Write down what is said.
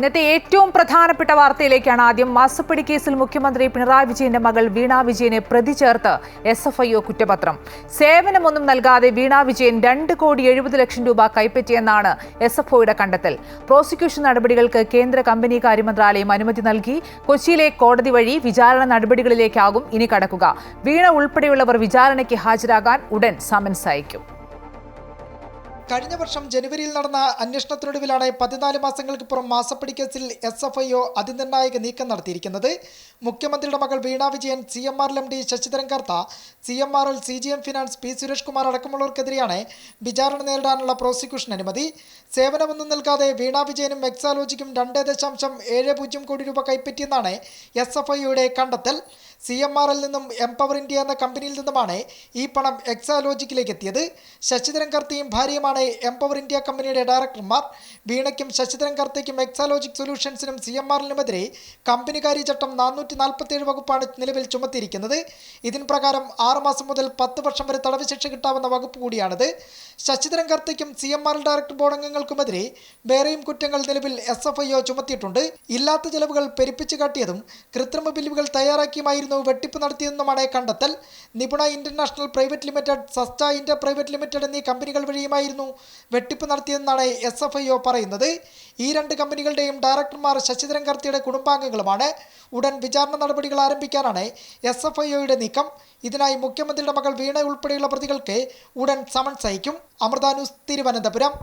ഇന്നത്തെ ഏറ്റവും പ്രധാനപ്പെട്ട വാർത്തയിലേക്കാണ് ആദ്യം മാസപ്പടി കേസിൽ മുഖ്യമന്ത്രി പിണറായി വിജയന്റെ മകൾ വീണ വിജയനെ പ്രതി ചേർത്ത് എസ് എഫ് ഐ ഒ കുറ്റപത്രം. സേവനമൊന്നും നൽകാതെ വീണ വിജയൻ രണ്ട് കോടി എഴുപത് ലക്ഷം രൂപ കൈപ്പറ്റിയെന്നാണ് എസ് എഫ് ഒയുടെ കണ്ടെത്തൽ. പ്രോസിക്യൂഷൻ നടപടികൾക്ക് കേന്ദ്ര കമ്പനി കാര്യമന്ത്രാലയം അനുമതി നൽകി. കൊച്ചിയിലെ കോടതി വഴി വിചാരണ നടപടികളിലേക്കാകും ഇനി കടക്കുക. വീണ ഉൾപ്പെടെയുള്ളവർ വിചാരണയ്ക്ക് ഹാജരാകാൻ ഉടൻ സമൻസ് അയക്കും. കഴിഞ്ഞ വർഷം ജനുവരിയിൽ നടന്ന അന്വേഷണത്തിനൊടുവിലാണ് പതിനാല് മാസങ്ങൾക്ക് പുറം മാസപ്പടി കേസിൽ എസ് എഫ് ഐ ഒ അതിനിർണായക നീക്കം നടത്തിയിരിക്കുന്നത്. മുഖ്യമന്ത്രിയുടെ മകൾ Veena Vijayan C M R M D Sasidharan Kartha C M R L C G M finance P Suresh Kumar അടക്കമുള്ളവർക്കെതിരെയാണ് വിചാരണ നേരിടാനുള്ള പ്രോസിക്യൂഷൻ അനുമതി. സേവനമൊന്നും നൽകാതെ വീണ വിജയനും എക്സാലോജിക്കും രണ്ട് ദശാംശം ഏഴ് പൂജ്യം കോടി രൂപ കൈപ്പറ്റിയെന്നാണ് എസ് എഫ് ഐ ഒയുടെ കണ്ടെത്തൽ. സി എം ആർ എൽ നിന്നും എംപവർ ഇന്ത്യ എന്ന കമ്പനിയിൽ നിന്നുമാണ് ഈ പണം എക്സാലോജിക്കിലേക്ക് എത്തിയത് ശശിധരൻ കർത്തയും ഭാര്യയുമാണ് എംപവർ ഇന്ത്യ കമ്പനിയുടെ ഡയറക്ടർമാർ വീണയ്ക്കും ശശിധരൻ കർത്തയ്ക്കും എക്സാലോജിക് സൊല്യൂഷൻസിനും സി എം ആറിനുമെതിരെ കമ്പനികാരി ചട്ടം നാനൂറ്റി നാൽപ്പത്തിയേഴ് വകുപ്പാണ് നിലവിൽ ചുമത്തിയിരിക്കുന്നത്. ഇതിൻ പ്രകാരം ആറുമാസം മുതൽ പത്ത് വർഷം വരെ തടവ് ശിക്ഷ കിട്ടാവുന്ന വകുപ്പ് കൂടിയാണിത്. Sasidharan കർത്തയ്ക്കും C M R director board അംഗങ്ങൾക്കുമെതിരെ വേറെയും കുറ്റങ്ങൾ നിലവിൽ എസ് എഫ് ഐ ഒ ചുമത്തിയിട്ടുണ്ട്. ഇല്ലാത്ത ചെലവുകൾ പെരുപ്പിച്ചു കാട്ടിയതും കൃത്രിമ ബില്ലുകൾ തയ്യാറാക്കിയുമായിരുന്നു വെട്ടിപ്പ് നടത്തിയതെന്നുമാണ് കണ്ടെത്തൽ. Nipuna international private limited Sasta India private limited എന്നീ കമ്പനികൾ വഴിയുമായിരുന്നു വെട്ടിപ്പ് നടത്തിയെന്നാണ് എസ് എഫ് ഐ ഒ പറയുന്നത്. ഈ രണ്ട് കമ്പനികളുടെയും ഡയറക്ടർമാർ ശശിധരൻ കർത്തിയുടെ കുടുംബാംഗങ്ങളുമാണ്. ഉടൻ വിചാരണ നടപടികൾ ആരംഭിക്കാനാണ് എസ് എഫ് ഐ ഒയുടെ നീക്കം. ഇതിനായി മുഖ്യമന്ത്രിയുടെ മകൾ വീണ ഉൾപ്പെടെയുള്ള പ്രതികൾക്ക് ഉടൻ സമൻസ് അയക്കും. അമൃതാനുസ് തിരുവനന്തപുരം.